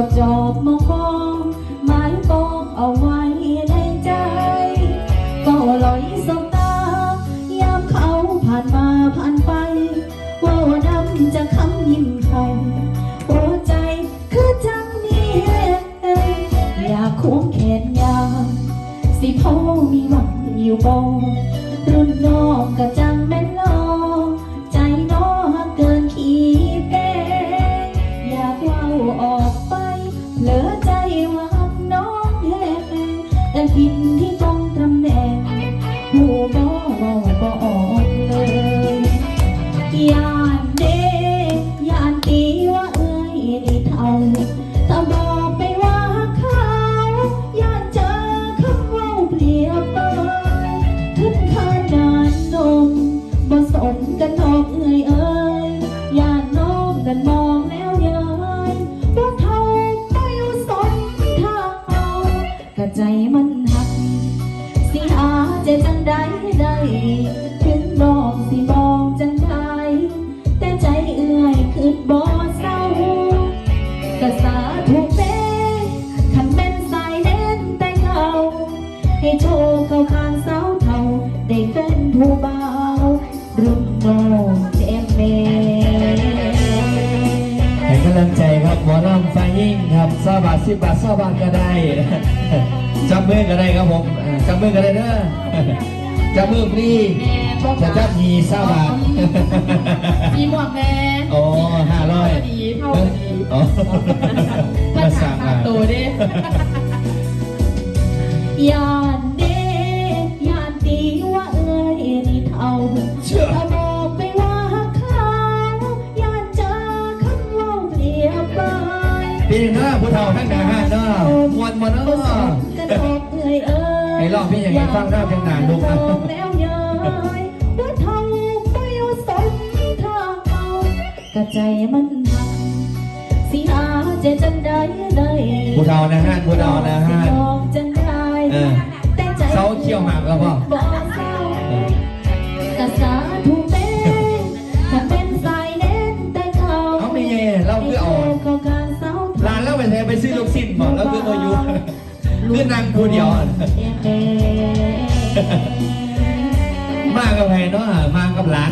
ยงจบจบมองมองหมายปองเอาไว้ในใจ ก็ลอยสบตายามเขาผ่านมาผ่านไปว่าดำจะคำยิ้มให้หัวใจคือจังมีแหงอยากควงแขนยาวสิพ่อมีหวังอยู่บ่รุ่นน้องก็จัง แต่ผิดที่ตรงตำแหน่งหูบ่เว้าบ่ออกเลยยานเด้ยานตีว่าเอ้ยนี่เท่าถ้าบอกไปว่าเขายานเจอคำเว้าเปรียบเปยถึงขนาดนมบ่สมกันนอกเอ้ยเอ้ยยานน้องกันมอง หาใจจังใดได้ถึงบอกสิบอกจังใดแต่ใจเอื่อยคืนบ่เศร้ากะสาถูกเป้ขันเป็นสายเล่นแต่เขาให้โชว์เข้าข้างสาวเท่า ได้เป็นผู้เบารุ่นน้อำลังใจครับหมอลำไฟยิ่งครับสบาทสิบบาทสบาทก็ได้จับมือก็ได้ครับผมอ่าจับมือก็ได้เด้อจับมือฟรีจะจับมีสบาทมีหมวกแม่โอ้ห้าร้อยดีเท่าดีอ๋อภามาษาสั่งขามาดตัวเด้ยานเด้ มวนมวนเนาะกระโดดเอ่ยเอ่ยให้ลองพี่อย่างนี้ฟังได้เพียงนานลูกนะมองแล้วเย้ยว่าเท่าไม่อยู่สนทางเอากระใจมันหักสิหาใจจังใดได้ผู้เฒ่านะห้านผู้เฒ่านะห้านสิบอกจังใดเออแต่ใจเขาเขี่ยวหมากแล้วป่ะ ไปแทนไปซื้อลูกชิ้นบอกแล้วคือโมยุคือนางผู้เดียวเอ๊ะมากับใครเนาะมากับหลาน